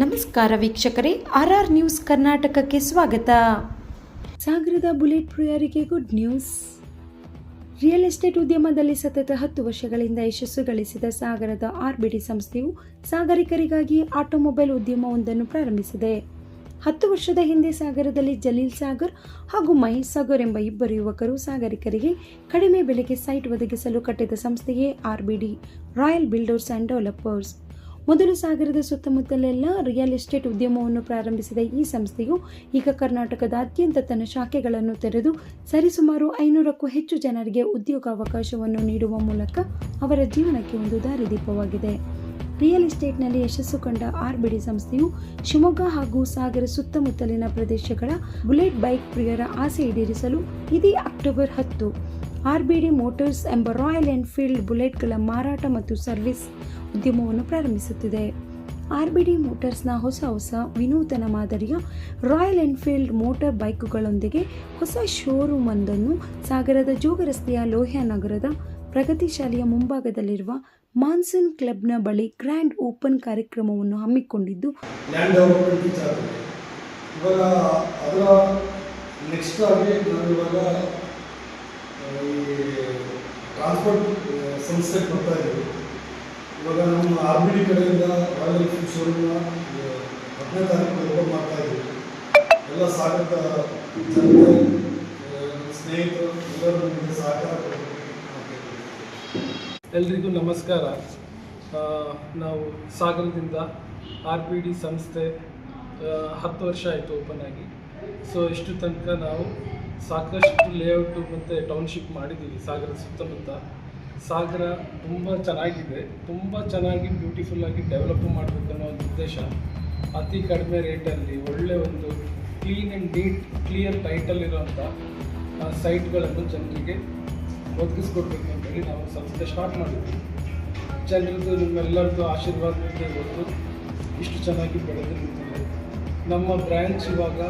ನಮಸ್ಕಾರ ವೀಕ್ಷಕರೇ R R news ಕರ್ನಾಟಕಕ್ಕೆ ಸ್ವಾಗತ. ಸಾಗರದ ಬುಲೆಟ್ ಪ್ರಿಯರಿಗೆ ಗುಡ್ ನ್ಯೂಸ್. ರಿಯಲ್ ಎಸ್ಟೇಟ್ ಉದ್ಯಮದಲ್ಲಿ ಸತತ ಹತ್ತು ವರ್ಷಗಳಿಂದ ಯಶಸ್ಸು ಗಳಿಸಿದ ಸಾಗರದ ಆರ್ಬಿಡಿ ಸಂಸ್ಥೆಯು ಸಾಗರಿಕರಿಗಾಗಿ ಆಟೋಮೊಬೈಲ್ ಉದ್ಯಮವೊಂದನ್ನು ಪ್ರಾರಂಭಿಸಿದೆ. ಹತ್ತು ವರ್ಷದ ಹಿಂದೆ ಸಾಗರದಲ್ಲಿ ಜಲೀಲ್ ಸಾಗರ್ ಹಾಗೂ ಮಹೇಶ್ ಸಾಗರ್ ಎಂಬ ಇಬ್ಬರು ಯುವಕರು ಸಾಗರಿಕರಿಗೆ ಕಡಿಮೆ ಬೆಲೆಗೆ ಸೈಟ್ ಒದಗಿಸಲು ಕಟ್ಟಿದ ಸಂಸ್ಥೆಯೇ RBD, Royal Builders and Developers. ಮೊದಲು ಸಾಗರದ ಸುತ್ತಮುತ್ತಲೆಲ್ಲ ರಿಯಲ್ ಎಸ್ಟೇಟ್ ಉದ್ಯಮವನ್ನು ಪ್ರಾರಂಭಿಸಿದ ಈ ಸಂಸ್ಥೆಯು ಈಗ ಕರ್ನಾಟಕದಾದ್ಯಂತ ತನ್ನ ಶಾಖೆಗಳನ್ನು ತೆರೆದು ಸರಿಸುಮಾರು ಐನೂರಕ್ಕೂ ಹೆಚ್ಚು ಜನರಿಗೆ ಉದ್ಯೋಗಾವಕಾಶವನ್ನು ನೀಡುವ ಮೂಲಕ ಅವರ ಜೀವನಕ್ಕೆ ಒಂದು ದಾರಿದೀಪವಾಗಿದೆ. ರಿಯಲ್ ಎಸ್ಟೇಟ್ನಲ್ಲಿ ಯಶಸ್ಸು ಕಂಡ ಆರ್ಬಿಡಿ ಸಂಸ್ಥೆಯು ಶಿವಮೊಗ್ಗ ಹಾಗೂ ಸಾಗರ ಸುತ್ತಮುತ್ತಲಿನ ಪ್ರದೇಶಗಳ ಬುಲೆಟ್ ಬೈಕ್ ಪ್ರಿಯರ ಆಸೆ ಈಡೇರಿಸಲು ಇದೇ ಅಕ್ಟೋಬರ್ ಹತ್ತು ಆರ್ಬಿಡಿ ಮೋಟರ್ಸ್ ಎಂಬ ರಾಯಲ್ ಎನ್ಫೀಲ್ಡ್ ಬುಲೆಟ್ಗಳ ಮಾರಾಟ ಮತ್ತು ಸರ್ವಿಸ್ ಉದ್ಯಮವನ್ನು ಪ್ರಾರಂಭಿಸುತ್ತಿದೆ. ಆರ್ ಬಿ ಡಿ ಮೋಟರ್ಸ್ನ ಹೊಸ ಹೊಸ ವಿನೂತನ ಮಾದರಿಯ ರಾಯಲ್ ಎನ್ಫೀಲ್ಡ್ ಮೋಟಾರ್ ಬೈಕುಗಳೊಂದಿಗೆ ಹೊಸ ಶೋರೂಮ್ ಒಂದನ್ನು ಸಾಗರದ ಜೋಗ ರಸ್ತೆಯ ಲೋಹ್ಯ ನಗರದ ಪ್ರಗತಿಶಾಲೆಯ ಮುಂಭಾಗದಲ್ಲಿರುವ ಮಾನ್ಸೂನ್ ಕ್ಲಬ್ನ ಬಳಿ ಗ್ರ್ಯಾಂಡ್ ಓಪನ್ ಕಾರ್ಯಕ್ರಮವನ್ನು ಹಮ್ಮಿಕೊಂಡಿದ್ದು ನೆಕ್ಸ್ಟ್ ಈ ಟ್ರಾನ್ಸ್ಪೋರ್ಟ್ ಸಂಸ್ಥೆ ಕೊಡ್ತಾ ಇದ್ದೀವಿ ಇವಾಗ ನಮ್ಮ ಆರ್ ಡಿ ಕಡೆಯಿಂದ ರಾಯಲ್ ಎನ್ಫೀಲ್ಡ್ ಶೋರೂಮ್ನ ಹತ್ತನೇ ತಾರೀಕು ಓಪನ್ ಮಾಡ್ತಾ ಇದ್ದೀವಿ ಎಲ್ಲ ಸಾಗರದ ಜನತೆ ಸ್ನೇಹಿತರು, ಎಲ್ಲರೂ ನಮಗೆ ಸಹಕಾರ. ಎಲ್ರಿಗೂ ನಮಸ್ಕಾರ. ನಾವು ಸಾಗರದಿಂದ ಆರ್ ಪಿ ಡಿ ಸಂಸ್ಥೆ ಹತ್ತು ವರ್ಷ ಆಯಿತು ಓಪನ್ ಆಗಿ. ಸೊ ಇಷ್ಟು ತನಕ ನಾವು ಸಾಕಷ್ಟು ಲೇಔಟು ಮತ್ತು ಟೌನ್ಶಿಪ್ ಮಾಡಿದ್ದೀವಿ ಸಾಗರದ ಸುತ್ತಮುತ್ತ. ಸಾಗರ ತುಂಬ ಚೆನ್ನಾಗಿದೆ, ತುಂಬ ಚೆನ್ನಾಗಿ ಬ್ಯೂಟಿಫುಲ್ಲಾಗಿ ಡೆವಲಪ್ ಮಾಡಬೇಕು ಅನ್ನೋ ಒಂದು ಉದ್ದೇಶ. ಅತಿ ಕಡಿಮೆ ರೇಟಲ್ಲಿ ಒಳ್ಳೆ ಒಂದು clean and neat clear title ಇರೋಂಥ ಸೈಟ್ಗಳನ್ನು ಜನರಿಗೆ ಒದಗಿಸ್ಕೊಡ್ಬೇಕು ಅಂತೇಳಿ ನಾವು ಸಂಸ್ಥೆ ಸ್ಟಾರ್ಟ್ ಮಾಡಿದ್ವಿ. ಜನರದ್ದು, ನಿಮ್ಮೆಲ್ಲರದ್ದು ಆಶೀರ್ವಾದ ಇಷ್ಟು ಚೆನ್ನಾಗಿ ಬೆಳೆದು ನಿಂತಿದೆ ನಮ್ಮ ಬ್ರ್ಯಾಂಚ್ ಇವಾಗ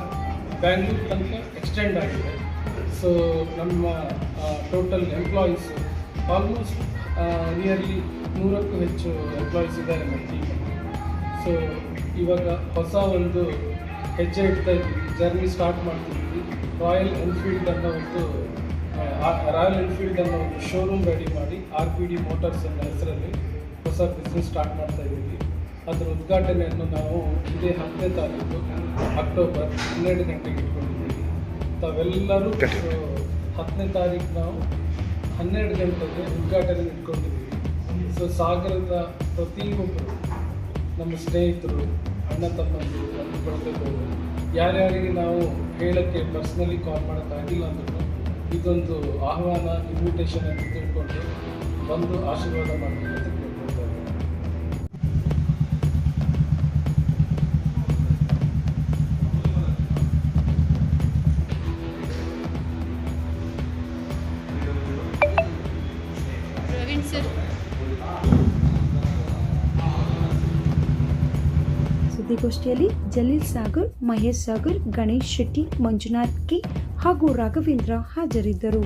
ಬ್ಯಾಂಗ್ಳೂರ್ ತನಕ ಎಕ್ಸ್ಟೆಂಡ್ ಆಗಿದೆ. ಸೊ ನಮ್ಮ ಟೋಟಲ್ ಎಂಪ್ಲಾಯೀಸು ಆಲ್ಮೋಸ್ಟ್ ನಿಯರ್ಲಿ ನೂರಕ್ಕೂ ಹೆಚ್ಚು ಎಂಪ್ಲಾಯೀಸ್ ಇದ್ದಾರೆ ನಮ್ಮ ಸೊ ಇವಾಗ ಹೊಸ ಒಂದು ಹೆಜ್ಜೆ ಇಡ್ತಾ ಇದ್ದೀವಿ. ಜರ್ನಿ ಸ್ಟಾರ್ಟ್ ಮಾಡ್ತಿದ್ದೀವಿ. ರಾಯಲ್ ಎನ್ಫೀಲ್ಡ್ ಅನ್ನೋ ಒಂದು ರಾಯಲ್ ಎನ್ಫೀಲ್ಡ್ ಅನ್ನೋ ಒಂದು ಶೋರೂಮ್ ರೆಡಿ ಮಾಡಿ ಆರ್ ಪಿ ಡಿ ಮೋಟರ್ಸ್ ಅನ್ನೋ ಹೆಸರಲ್ಲಿ ಹೊಸ ಬಿಸ್ನೆಸ್ ಸ್ಟಾರ್ಟ್ ಮಾಡ್ತಾ ಇದ್ದೀವಿ. ಅದರ ಉದ್ಘಾಟನೆಯನ್ನು ನಾವು ಇದೇ ಹತ್ತನೇ ತಾರೀಕು ಅಕ್ಟೋಬರ್ ಹನ್ನೆರಡು ಗಂಟೆಗೆ ಇಟ್ಕೊಂಡಿದ್ದೀವಿ. ತಾವೆಲ್ಲರೂ ಹತ್ತನೇ ತಾರೀಕು ನಾವು ಹನ್ನೆರಡು ಗಂಟೆಗೆ ಉದ್ಘಾಟನೆ ಇಟ್ಕೊಂಡಿದ್ದೀವಿ. ಸೊ ಸಾಗರದ ಪ್ರತಿಯೊಬ್ಬರು ನಮ್ಮ ಸ್ನೇಹಿತರು ಅಣ್ಣ ತಮ್ಮಂದಿರು ನಮ್ಮ ಕೊಡಬೇಕು ಯಾರ್ಯಾರಿಗೆ ನಾವು ಹೇಳೋಕ್ಕೆ ಪರ್ಸ್ನಲಿ ಕಾಲ್ ಮಾಡೋಕ್ಕಾಗಿಲ್ಲ ಅಂದ್ರೂ ಇದೊಂದು ಆಹ್ವಾನ ಇನ್ವಿಟೇಷನ್ ಅಂತ ತಿಳ್ಕೊಂಡು ಬಂದು ಆಶೀರ್ವಾದ ಮಾಡಬೇಕು ಸುದ್ದಿಗೋಷ್ಠಿಯಲ್ಲಿ ಜಲೀಲ್ ಸಾಗರ್ ಮಹೇಶ್ ಸಾಗರ್ ಗಣೇಶ್ ಶೆಟ್ಟಿ ಮಂಜುನಾಥ್ ಕೆ ಹಾಗೂ ರಾಘವೇಂದ್ರ ಹಾಜರಿದ್ದರು.